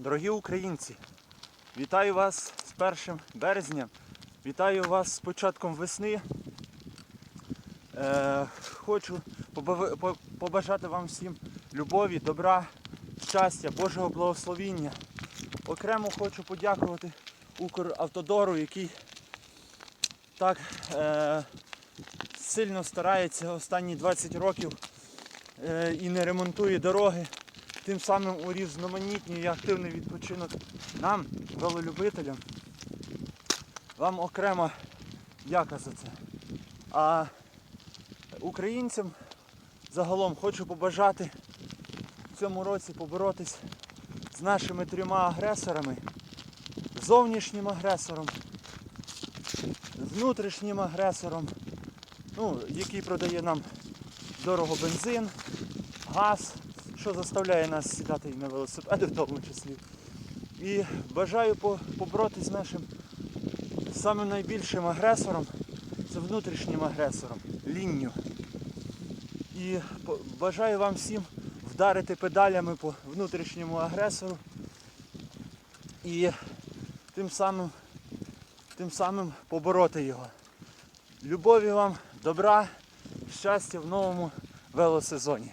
Дорогі українці, вітаю вас з 1 березня. Вітаю вас з початком весни. Е, хочу побажати вам всім любові, добра, щастя, Божого благословіння. Окремо хочу подякувати Укравтодору, який так е, сильно старається останні 20 років е, і не ремонтує дороги тим самим урізноманітнює активний відпочинок нам, велолюбителям. Вам окремо дяка за це. А українцям загалом хочу побажати в цьому році поборотись з нашими трьома агресорами, зовнішнім агресором, внутрішнім агресором, ну, який продає нам дорого бензин, газ, що заставляє нас сідати на велосипеди в тому числі. І бажаю по- поборотись з нашим самим найбільшим агресором, це внутрішнім агресором, лінню. І бажаю вам всім вдарити педалями по внутрішньому агресору і тим самим, тим самим побороти його. Любові вам, добра, щастя в новому велосезоні.